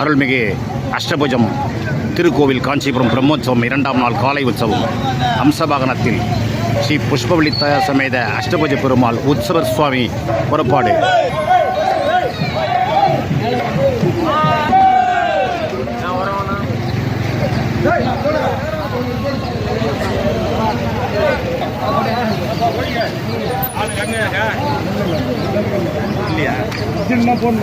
அருள்மிகு அஷ்டபுஜம் திருக்கோவில் காஞ்சிபுரம் பிரம்மோற்சவம் இரண்டாம் நாள் காலை உற்சவம். அம்சபாகனத்தில் ஸ்ரீ புஷ்பவள்ளி சமேத அஷ்டபுஜ பெருமாள் உற்சவர் சுவாமி புறப்பாடு. చిన్న ఫోన్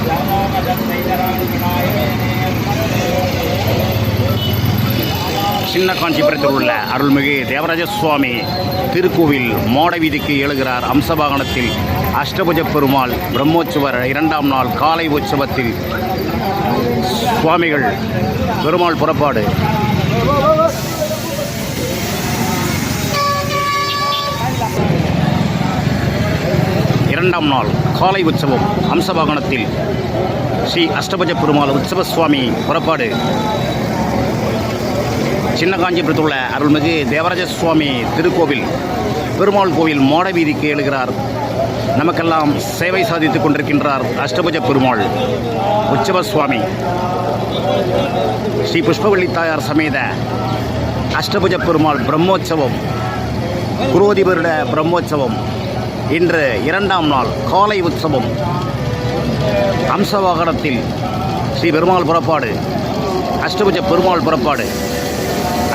శ్యామోగ వినాయకే சின்ன காஞ்சிபுரத்தில் உள்ள அருள்மிகு தேவராஜ சுவாமி திருக்கோவில் மோட வீதிக்கு எழுகிறார் அம்சவாகனத்தில் அஷ்டபுஜ பெருமாள் பிரம்மோற்சவர் இரண்டாம் நாள் காலை உற்சவத்தில் சுவாமிகள் பெருமாள் புறப்பாடு. இரண்டாம் நாள் காலை உற்சவம் அம்சவாகனத்தில் ஸ்ரீ அஷ்டபுஜ பெருமாள் உற்சவ சுவாமி புறப்பாடு. சின்ன காஞ்சிபுரத்தில் உள்ள அருள்மிகு தேவராஜ சுவாமி திருக்கோவில் பெருமாள் கோவில் மோட வீதிக்கு எழுகிறார். நமக்கெல்லாம் சேவை சாதித்துக் கொண்டிருக்கின்றார் அஷ்டபுஜ பெருமாள் உற்சவ சுவாமி. ஸ்ரீ புஷ்பவள்ளி தாயார் சமேத அஷ்டபுஜ பெருமாள் பிரம்மோற்சவம் குரோதி வருட பிரம்மோற்சவம். இன்று இரண்டாம் நாள் காலை உற்சவம். அம்சவாகனத்தில் ஸ்ரீ பெருமாள் புறப்பாடு அஷ்டபுஜ பெருமாள் புறப்பாடு.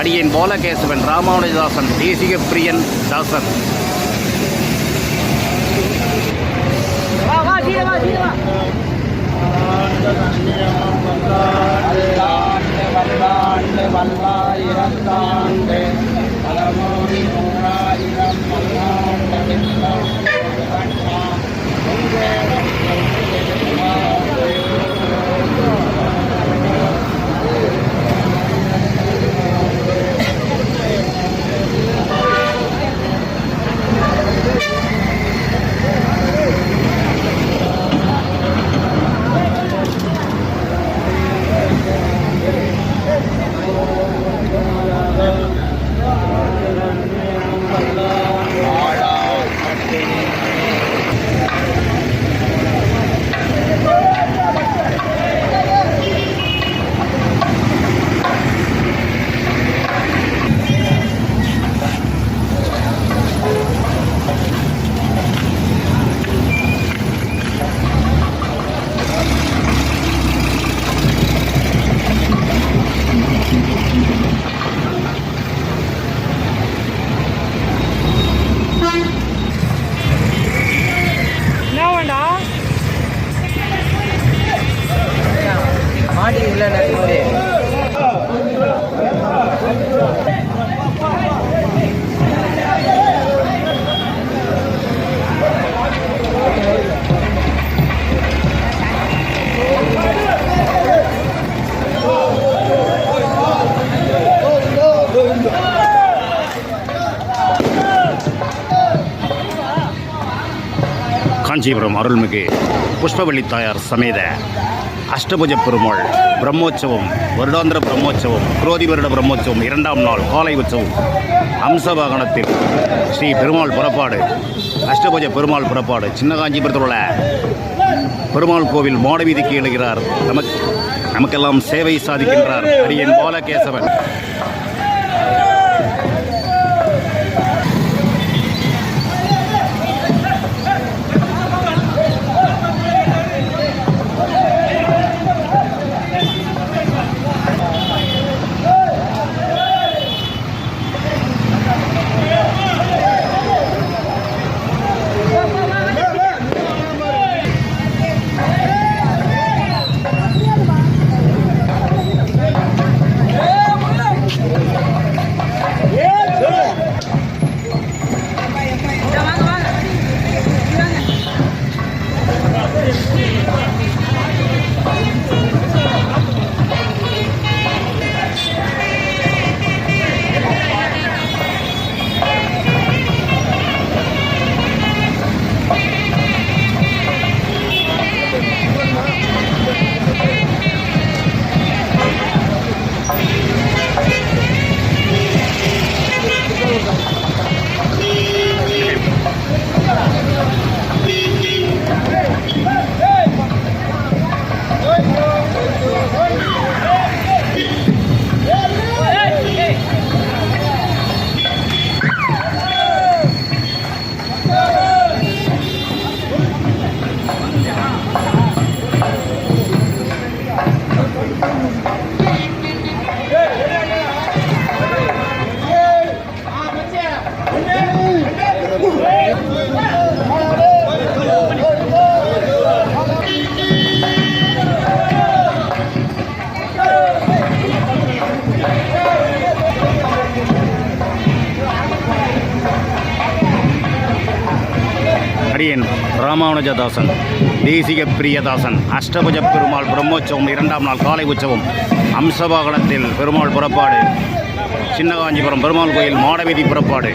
அடியேன் போலகேசவன் ராமானுஜதாசன் தேசிக பிரியன் தாசன். வா வா காஞ்சிபுரம் அருள்மிகு புஷ்பவள்ளி தாயார் சமேத. அஷ்டபுஜ பெருமாள் பிரம்மோற்சவம் வருடாந்திர பிரம்மோற்சவம் குரோதி வருட பிரம்மோற்சவம் இரண்டாம் நாள் காலை உற்சவம். அம்சவாகனத்தில் ஸ்ரீ பெருமாள் புறப்பாடு அஷ்டபுஜ பெருமாள் புறப்பாடு சின்ன காஞ்சிபுரத்தில் உள்ள பெருமாள் கோவில் மாடவீதிக்கு எழுகிறார் நமக்கு நமக்கெல்லாம் சேவை சாதிக்கின்றார் அரியன் பாலகேசவன். அடியேன் ராமானுஜதாசன் தேசிக பிரியதாசன் அஷ்டபுஜ பெருமாள் பிரம்மோற்சவம் இரண்டாம் நாள் காலை உற்சவம் அம்சவாகனத்தில் பெருமாள் புறப்பாடு சின்ன காஞ்சிபுரம் பெருமாள் கோயில் மாடவீதி புறப்பாடு.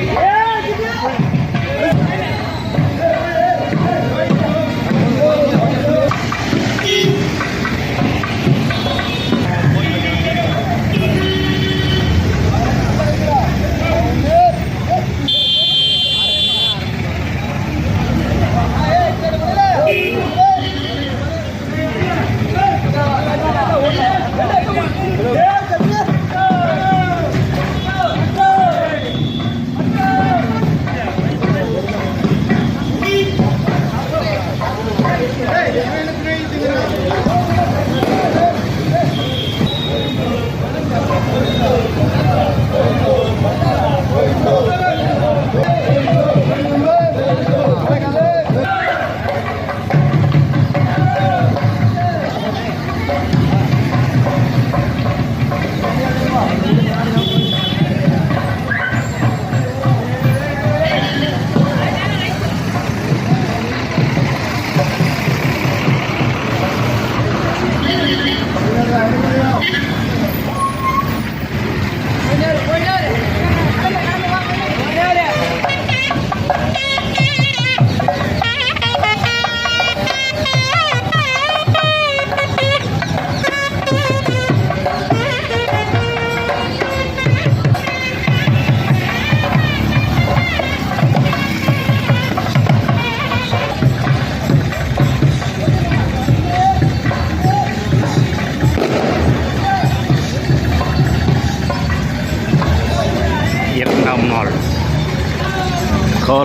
இரண்டாம்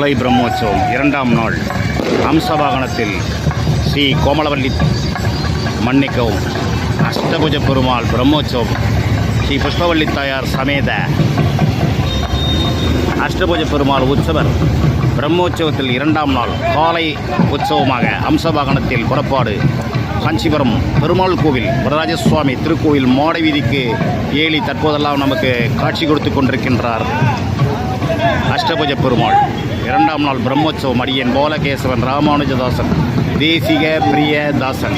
காலை பிரம்மோற்சவம் இரண்டாம் நாள். அம்சவாகனத்தில் ஸ்ரீ கோமலவல்லி மன்னிக்கவும். அஷ்டபுஜ பெருமாள் பிரம்மோற்சவம் ஸ்ரீ புஷ்பவல்லி தாயார் சமேத. அஷ்டபுஜ பெருமாள் உற்சவர் பிரம்மோற்சவத்தில் இரண்டாம் நாள் காலை உற்சவமாக அம்சவாகனத்தில் புறப்பாடு. காஞ்சிபுரம் பெருமாள் கோவில் வரராஜசுவாமி திருக்கோவில் மாடை வீதிக்கு ஏலி தற்போதெல்லாம் நமக்கு காட்சி கொடுத்து கொண்டிருக்கின்றார். அஷ்டபுஜ பெருமாள் இரண்டாம் நாள் பிரம்மோற்சவம் அடியன் போலகேசவன் ராமானுஜதாசன் தேசிக பிரிய தாசன்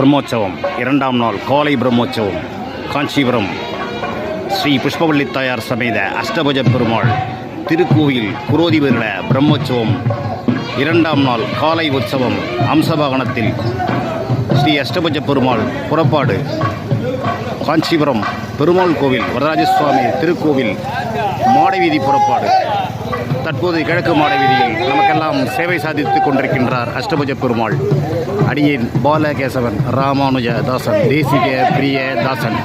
பிரம்மோற்சவம். இரண்டாம் நாள் காலை பிரம்மோற்சவம். காஞ்சிபுரம். ஸ்ரீ புஷ்பவல்லி தாயார் சமேத அஷ்டபுஜ பெருமாள் திருக்கோயில் குரோதிவருட பிரம்மோற்சவம். இரண்டாம் நாள் காலை உற்சவம் அம்சவாகனத்தில் ஸ்ரீ அஷ்டபுஜ பெருமாள் புறப்பாடு. காஞ்சிபுரம் பெருமாள் கோவில் வரராஜசுவாமி திருக்கோவில் மாடவீதி புறப்பாடு. தற்போது கிழக்கு மாடவீதியில் நமக்கெல்லாம் சேவை சாதித்துக் கொண்டிருக்கின்றார் அஷ்டபுஜ பெருமாள். அடியின் பாலகேசவன் ராமானுஜ தாசன் தேசிக பிரிய தாசன்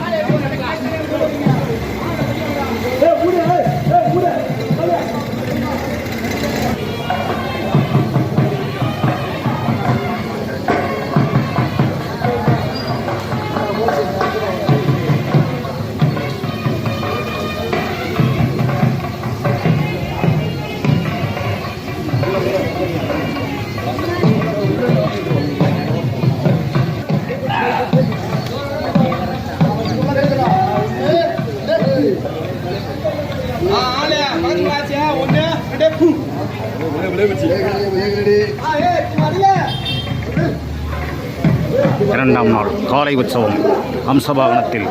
ஆ நாள் காலை உற்சவம் அம்சவாகனத்தில்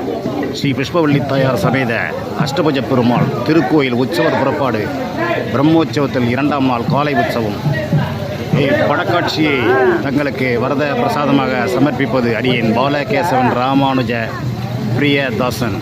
ஸ்ரீ புஷ்பவள்ளி தாயார் சமேத அஷ்டபுஜ பெருமாள் திருக்கோயில் உற்சவர் புறப்பாடு பிரம்மோற்சவத்தில் இரண்டாம் நாள் காலை உற்சவம். படக்காட்சியை தங்களுக்கு வரத பிரசாதமாக சமர்ப்பிப்பது அடியேன் பாலகேசவன் ராமானுஜ பிரியதாசன்.